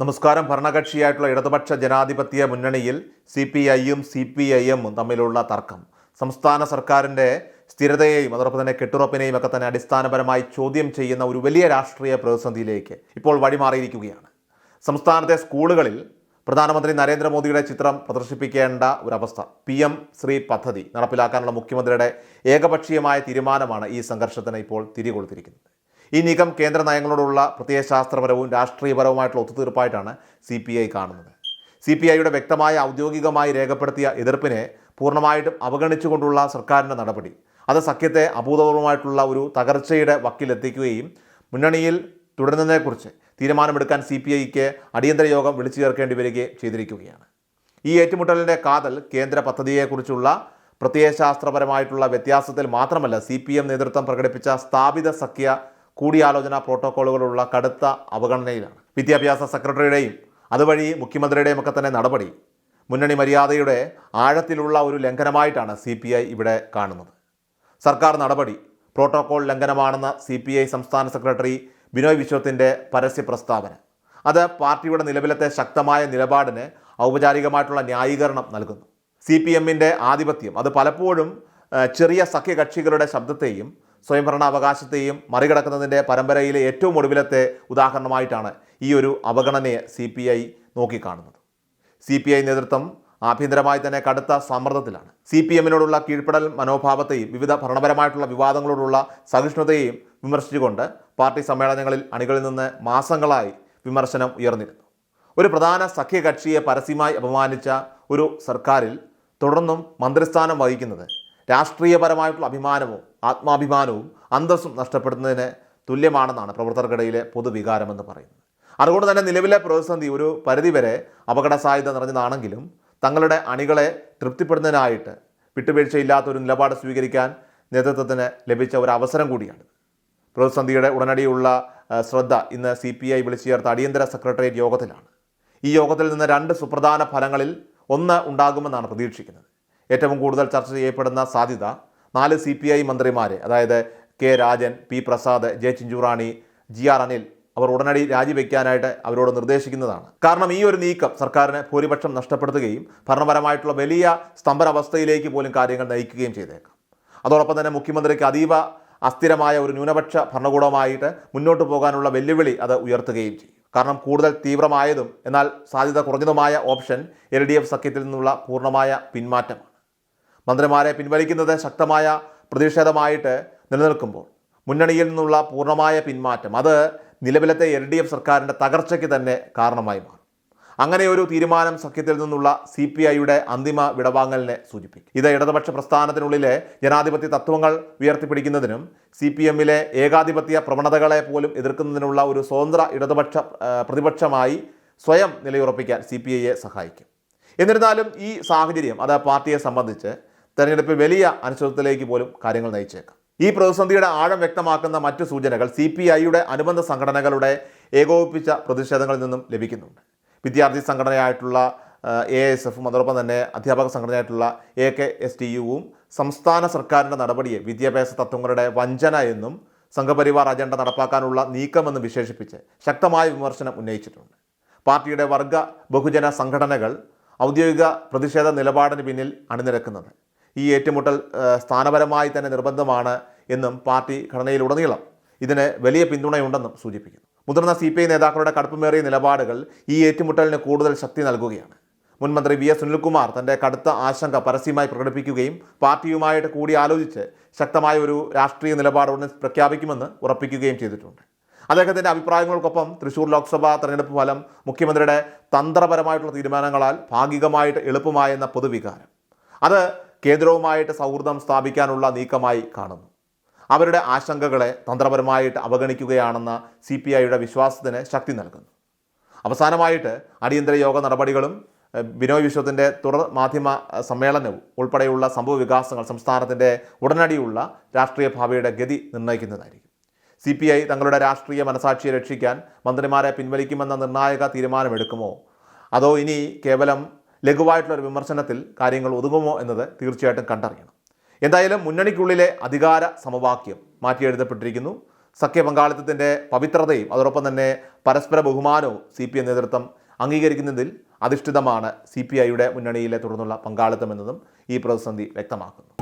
നമസ്കാരം. ഭരണകക്ഷിയായിട്ടുള്ള ഇടതുപക്ഷ ജനാധിപത്യ മുന്നണിയിൽ സി പി ഐയും സി പി ഐ എമ്മും തമ്മിലുള്ള തർക്കം. സംസ്ഥാന സർക്കാരിന്റെ സ്ഥിരതയെയും അതോടൊപ്പം തന്നെ കെട്ടുറപ്പിനെയും ഒക്കെ തന്നെ അടിസ്ഥാനപരമായി ചോദ്യം ചെയ്യുന്ന ഒരു വലിയ രാഷ്ട്രീയ പ്രതിസന്ധിയിലേക്ക് ഇപ്പോൾ വഴിമാറിയിരിക്കുകയാണ്. സംസ്ഥാനത്തെ സ്കൂളുകളിൽ പ്രധാനമന്ത്രി നരേന്ദ്രമോദിയുടെ ചിത്രം പ്രദർശിപ്പിക്കേണ്ട ഒരവസ്ഥ. പി എം ശ്രീ പദ്ധതി നടപ്പിലാക്കാനുള്ള മുഖ്യമന്ത്രിയുടെ ഏകപക്ഷീയമായ തീരുമാനമാണ് ഈ സംഘർഷത്തിന് ഇപ്പോൾ തിരികൊടുത്തിരിക്കുന്നത് ഈ നീക്കം കേന്ദ്ര നയങ്ങളോടുള്ള പ്രത്യേക ശാസ്ത്രപരവും രാഷ്ട്രീയപരവുമായിട്ടുള്ള ഒത്തുതീർപ്പായിട്ടാണ് സി പി ഐ കാണുന്നത്. സി പി ഐയുടെ വ്യക്തമായ ഔദ്യോഗികമായി രേഖപ്പെടുത്തിയ എതിർപ്പിനെ പൂർണമായിട്ടും അവഗണിച്ചുകൊണ്ടുള്ള സർക്കാരിന്റെ നടപടി. അത് സഖ്യത്തെ അഭൂതപൂർവമായിട്ടുള്ള ഒരു തകർച്ചയുടെ വക്കിലെത്തിക്കുകയും മുന്നണിയിൽ തുടരുന്നതിനെക്കുറിച്ച് തീരുമാനമെടുക്കാൻ സി പി ഐക്ക് അടിയന്തര യോഗം വിളിച്ചു ചേർക്കേണ്ടി വരികയും ചെയ്തിരിക്കുകയാണ്. ഈ ഏറ്റുമുട്ടലിന്റെ കാതൽ കേന്ദ്ര പദ്ധതിയെക്കുറിച്ചുള്ള പ്രത്യയശാസ്ത്രപരമായിട്ടുള്ള വ്യത്യാസത്തിൽ മാത്രമല്ല സി പി എം നേതൃത്വം പ്രകടിപ്പിച്ച സ്ഥാപിത സഖ്യ കൂടിയാലോചന പ്രോട്ടോക്കോളുകളുള്ള കടുത്ത അവഗണനയിലാണ്. വിദ്യാഭ്യാസ സെക്രട്ടറിയുടെയും അതുവഴി മുഖ്യമന്ത്രിയുടെയും ഒക്കെ തന്നെ നടപടി. മുന്നണി മര്യാദയുടെ ആഴത്തിലുള്ള ഒരു ലംഘനമായിട്ടാണ് സി പി ഐ ഇവിടെ കാണുന്നത്. സർക്കാർ നടപടി പ്രോട്ടോക്കോൾ ലംഘനമാണെന്ന സി പി ഐ സംസ്ഥാന സെക്രട്ടറി ബിനോയ് വിശ്വത്തിന്റെ പരസ്യ പ്രസ്താവന. അത് പാർട്ടിയുടെ നിലവിലത്തെ ശക്തമായ നിലപാടിന് ഔപചാരികമായിട്ടുള്ള ന്യായീകരണം നൽകുന്നു. സി പി എമ്മിന്റെ ആധിപത്യം അത് പലപ്പോഴും ചെറിയ സഖ്യകക്ഷികളുടെ ശബ്ദത്തെയും സ്വയംഭരണാവകാശത്തെയും മറികടക്കുന്നതിന്റെ പരമ്പരയിലെ ഏറ്റവും ഒടുവിലത്തെ ഉദാഹരണമായിട്ടാണ് ഈ ഒരു അവഗണനയെ സി പി ഐ നോക്കിക്കാണുന്നത്. സി പി ഐ നേതൃത്വം ആഭ്യന്തരമായി തന്നെ കടുത്ത സമ്മർദ്ദത്തിലാണ്. സി പി എമ്മിനോടുള്ള കീഴ്പ്പെടൽ മനോഭാവത്തെയും വിവിധ ഭരണപരമായിട്ടുള്ള വിവാദങ്ങളോടുള്ള സഹിഷ്ണുതയെയും വിമർശിച്ചുകൊണ്ട് പാർട്ടി സമ്മേളനങ്ങളിൽ അണികളിൽ നിന്ന് മാസങ്ങളായി വിമർശനം ഉയർന്നിരുന്നു. ഒരു പ്രധാന സഖ്യകക്ഷിയെ പരസ്യമായി അപമാനിച്ച ഒരു സർക്കാരിൽ തുടർന്നും മന്ത്രിസ്ഥാനം വഹിക്കുന്നത് രാഷ്ട്രീയപരമായിട്ടുള്ള അഭിമാനവും ആത്മാഭിമാനവും അന്തസ്സും നഷ്ടപ്പെടുന്നതിന് തുല്യമാണെന്നാണ് പ്രവർത്തകർക്കിടയിലെ പൊതുവികാരമെന്ന് പറയുന്നത്. അതുകൊണ്ട് തന്നെ നിലവിലെ പ്രതിസന്ധി ഒരു പരിധിവരെ അപകട സാധ്യത നിറഞ്ഞതാണെങ്കിലും തങ്ങളുടെ അണികളെ തൃപ്തിപ്പെടുന്നതിനായിട്ട് വിട്ടുവീഴ്ചയില്ലാത്ത ഒരു നിലപാട് സ്വീകരിക്കാൻ നേതൃത്വത്തിന് ലഭിച്ച ഒരു അവസരം കൂടിയാണ്. പ്രതിസന്ധിയുടെ ഉടനടിയുള്ള ശ്രദ്ധ ഇന്ന് സി പി ഐ വിളിച്ചു ചേർത്ത അടിയന്തര സെക്രട്ടേറിയറ്റ് യോഗത്തിലാണ്. ഈ യോഗത്തിൽ നിന്ന് രണ്ട് സുപ്രധാന ഫലങ്ങളിൽ ഒന്ന് ഉണ്ടാകുമെന്നാണ് പ്രതീക്ഷിക്കുന്നത്. ഏറ്റവും കൂടുതൽ ചർച്ച ചെയ്യപ്പെടുന്ന സാധ്യത നാല് സി പി ഐ മന്ത്രിമാരെ അതായത് K Rajan P Prasad J Chinchurani G R Anil അവർ ഉടനടി രാജിവെക്കാനായിട്ട് അവരോട് നിർദ്ദേശിക്കുന്നതാണ്. കാരണം ഈ ഒരു നീക്കം സർക്കാരിന് ഭൂരിപക്ഷം നഷ്ടപ്പെടുത്തുകയും ഭരണപരമായിട്ടുള്ള വലിയ സ്തംഭനാവസ്ഥയിലേക്ക് പോലും കാര്യങ്ങൾ നയിക്കുകയും ചെയ്തേക്കാം. അതോടൊപ്പം തന്നെ മുഖ്യമന്ത്രിക്ക് അതീവ അസ്ഥിരമായ ഒരു ന്യൂനപക്ഷ ഭരണകൂടമായിട്ട് മുന്നോട്ട് പോകാനുള്ള വെല്ലുവിളി അത് ഉയർത്തുകയും ചെയ്യും. കാരണം കൂടുതൽ തീവ്രമായതും എന്നാൽ സാധ്യത കുറഞ്ഞതുമായ ഓപ്ഷൻ എൽ സഖ്യത്തിൽ നിന്നുള്ള പൂർണമായ പിന്മാറ്റമാണ്. മന്ത്രിമാരെ പിൻവലിക്കുന്നത് ശക്തമായ പ്രതിഷേധമായിട്ട് നിലനിൽക്കുമ്പോൾ മുന്നണിയിൽ നിന്നുള്ള പൂർണമായ പിന്മാറ്റം അത് നിലവിലത്തെ എൽ ഡി എഫ് സർക്കാരിന്റെ തകർച്ചയ്ക്ക് തന്നെ കാരണമായി മാറും. അങ്ങനെ ഒരു തീരുമാനം സഖ്യത്തിൽ നിന്നുള്ള സി പി ഐയുടെ അന്തിമ വിടവാങ്ങലിനെ സൂചിപ്പിക്കും. ഇത് ഇടതുപക്ഷ പ്രസ്ഥാനത്തിനുള്ളിലെ ജനാധിപത്യ തത്വങ്ങൾ ഉയർത്തിപ്പിടിക്കുന്നതിനും സി പി എമ്മിലെ ഏകാധിപത്യ പ്രവണതകളെ പോലും എതിർക്കുന്നതിനുള്ള ഒരു സ്വതന്ത്ര ഇടതുപക്ഷ പ്രതിപക്ഷമായി സ്വയം നിലയുറപ്പിക്കാൻ സി പി ഐയെ സഹായിക്കും. എന്നിരുന്നാലും ഈ സാഹചര്യം അത് പാർട്ടിയെ സംബന്ധിച്ച് തെരഞ്ഞെടുപ്പിൽ വലിയ അനിശ്ചിതത്വത്തിലേക്ക് പോലും കാര്യങ്ങൾ നയിച്ചേക്കാം. ഈ പ്രതിസന്ധിയുടെ ആഴം വ്യക്തമാക്കുന്ന മറ്റു സൂചനകൾ സി പി ഐയുടെ അനുബന്ധ സംഘടനകളുടെ ഏകോപിപ്പിച്ച പ്രതിഷേധങ്ങളിൽ നിന്നും ലഭിക്കുന്നുണ്ട്. വിദ്യാർത്ഥി സംഘടനയായിട്ടുള്ള എ എസ് എഫും അതോടൊപ്പം തന്നെ അധ്യാപക സംഘടനയായിട്ടുള്ള എ കെ എസ് ടി യുവും സംസ്ഥാന സർക്കാരിന്റെ നടപടിയെ വിദ്യാഭ്യാസ തത്വങ്ങളുടെ വഞ്ചന എന്നും സംഘപരിവാർ അജണ്ട നടപ്പാക്കാനുള്ള നീക്കമെന്നും വിശേഷിപ്പിച്ച് ശക്തമായ വിമർശനം ഉന്നയിച്ചിട്ടുണ്ട്. പാർട്ടിയുടെ വർഗ ബഹുജന സംഘടനകൾ ഔദ്യോഗിക പ്രതിഷേധ നിലപാടിന് പിന്നിൽ അണിനിരക്കുന്നത് ഈ ഏറ്റുമുട്ടൽ സ്ഥാനപരമായി തന്നെ നിർബന്ധമാണ് എന്നും പാർട്ടി ഘടനയിലുടനീളം ഇതിന് വലിയ പിന്തുണയുണ്ടെന്നും സൂചിപ്പിക്കുന്നു. മുതിർന്ന സി പി ഐ നേതാക്കളുടെ കടുപ്പമേറിയ നിലപാടുകൾ ഈ ഏറ്റുമുട്ടലിന് കൂടുതൽ ശക്തി നൽകുകയാണ്. മുൻമന്ത്രി വി എസ് സുനിൽകുമാർ തന്റെ കടുത്ത ആശങ്ക പരസ്യമായി പ്രകടിപ്പിക്കുകയും പാർട്ടിയുമായിട്ട് കൂടി ആലോചിച്ച് ശക്തമായ ഒരു രാഷ്ട്രീയ നിലപാട് ഉടൻ പ്രഖ്യാപിക്കുമെന്ന് ഉറപ്പിക്കുകയും ചെയ്തിട്ടുണ്ട്. അദ്ദേഹത്തിന്റെ അഭിപ്രായങ്ങൾക്കൊപ്പം തൃശൂർ ലോക്സഭാ തെരഞ്ഞെടുപ്പ് ഫലം മുഖ്യമന്ത്രിയുടെ തന്ത്രപരമായിട്ടുള്ള തീരുമാനങ്ങളാൽ ഭാഗികമായിട്ട് എളുപ്പമായെന്ന പൊതുവികാരം. അത് കേന്ദ്രവുമായിട്ട് സൗഹൃദം സ്ഥാപിക്കാനുള്ള നീക്കമായി കാണുന്നു. അവരുടെ ആശങ്കകളെ തന്ത്രപരമായിട്ട് അവഗണിക്കുകയാണെന്ന സി പി ഐയുടെ വിശ്വാസത്തിന് ശക്തി നൽകുന്നു. അവസാനമായിട്ട് അടിയന്തര യോഗ നടപടികളും ബിനോയ് വിശ്വത്തിന്റെ തുടർ മാധ്യമ സമ്മേളനവും ഉൾപ്പെടെയുള്ള സംഭവ വികാസങ്ങൾ സംസ്ഥാനത്തിന്റെ ഉടനടിയുള്ള രാഷ്ട്രീയ ഭാവിയുടെ ഗതി നിർണയിക്കുന്നതായിരിക്കും. സി പി ഐ തങ്ങളുടെ രാഷ്ട്രീയ മനസാക്ഷിയെ രക്ഷിക്കാൻ മന്ത്രിമാരെ പിൻവലിക്കുമെന്ന നിർണായക തീരുമാനമെടുക്കുമോ? അതോ ഇനി കേവലം ലഘുവായിട്ടുള്ള ഒരു വിമർശനത്തിൽ കാര്യങ്ങൾ ഒതുങ്ങുമോ എന്നത് തീർച്ചയായിട്ടും കണ്ടറിയണം. എന്തായാലും മുന്നണിക്കുള്ളിലെ അധികാര സമവാക്യം മാറ്റിയെഴുതപ്പെട്ടിരിക്കുന്നു സഖ്യ പങ്കാളിത്തത്തിന്റെ പവിത്രതയും അതോടൊപ്പം തന്നെ പരസ്പര ബഹുമാനവും സി പി എം നേതൃത്വം അംഗീകരിക്കുന്നതിൽ അധിഷ്ഠിതമാണ് സി പി ഐയുടെ മുന്നണിയിലെ തുടർന്നുള്ള പങ്കാളിത്തം എന്നതും ഈ പ്രതിസന്ധി വ്യക്തമാക്കുന്നു.